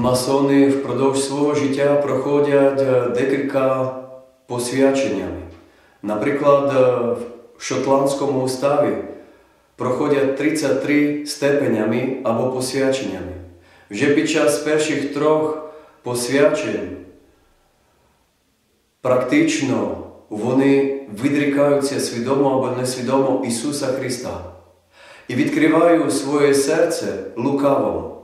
Масони впродовж свого життя проходять е, декілька посвяченнями. Наприклад, е, в Шотландському уставі проходять 33 степенями або посвяченнями. Вже під час перших трьох посвячень практично вони відрікаються свідомо або несвідомо Ісуса Христа і відкривають своє серце лукавому.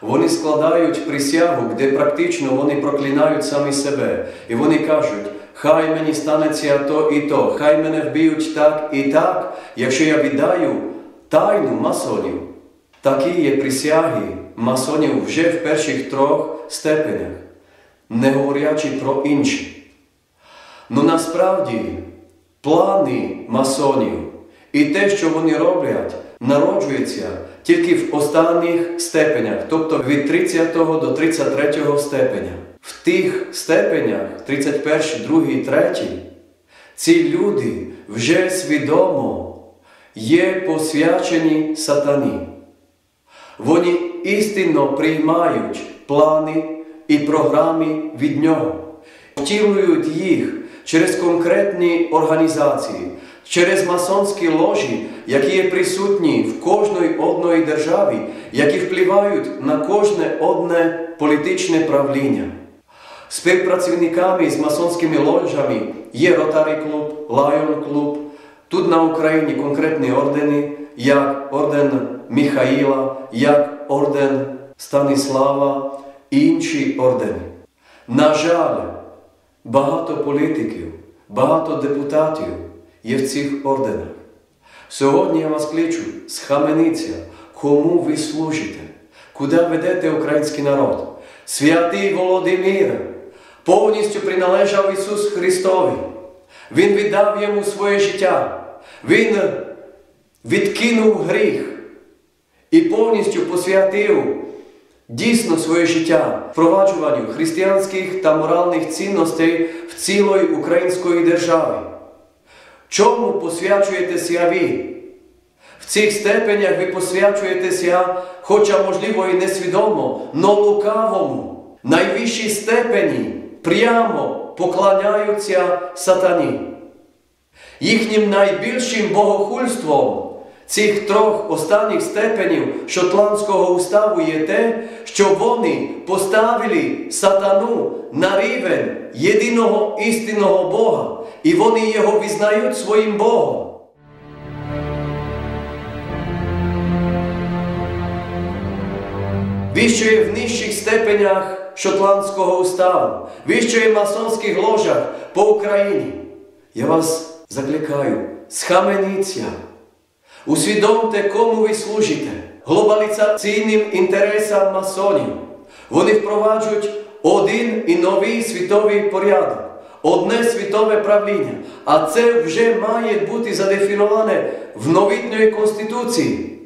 Вони складають присягу, де практично вони проклинають самі себе. І вони кажуть, хай мені станеться то і то, хай мене вб'ють так і так, якщо я віддаю тайну масонів. Такі є присяги масонів вже в перших трьох степенях, не говорячи про інші. Ну насправді плани масонів і те, що вони роблять, народжується тільки в останніх степенях, тобто від 30 до 33 степеня. В тих степенях, 31, 2, 3, ці люди вже свідомо є посвячені сатані. Вони істинно приймають плани і програми від нього, втілюють їх через конкретні організації, через масонські ложі, які є присутні в кожної одної державі, які впливають на кожне одне політичне правління. Співпрацівниками з масонськими ложами є Ротарі клуб, Лайон клуб, тут на Україні конкретні ордени, як орден Михаїла, як орден Станіслава і інші ордени. На жаль, багато політиків, багато депутатів є в цих орденах. Сьогодні я вас кличу, схаменіться, кому ви служите, куди ведете український народ. Святий Володимир повністю приналежав Ісус Христові. Він віддав йому своє життя. Він відкинув гріх і повністю посвятив дійсно своє життя впроваджуванню християнських та моральних цінностей в цілої української держави. Чому посвячуєтеся ви? В цих степенях ви посвячуєтеся, хоча, можливо, і несвідомо, но лукавому, найвищій степені прямо поклоняються сатані. Їхнім найбільшим богохульством цих трьох останніх степенів Шотландського уставу є те, що вони поставили сатану на рівень єдиного істинного Бога, і вони його визнають своїм Богом. Віщо в нижчих степенях Шотландського уставу, віщо в масонських ложах по Україні. Я вас закликаю, схаменіться. Усвідомте, кому ви служите, глобалізаційним інтересам масонів. Вони впроваджують один і новий світовий порядок, одне світове правління. А це вже має бути задефіноване в новітньої Конституції.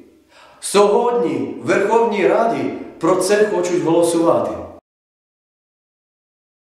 Сьогодні в Верховній Раді про це хочуть голосувати.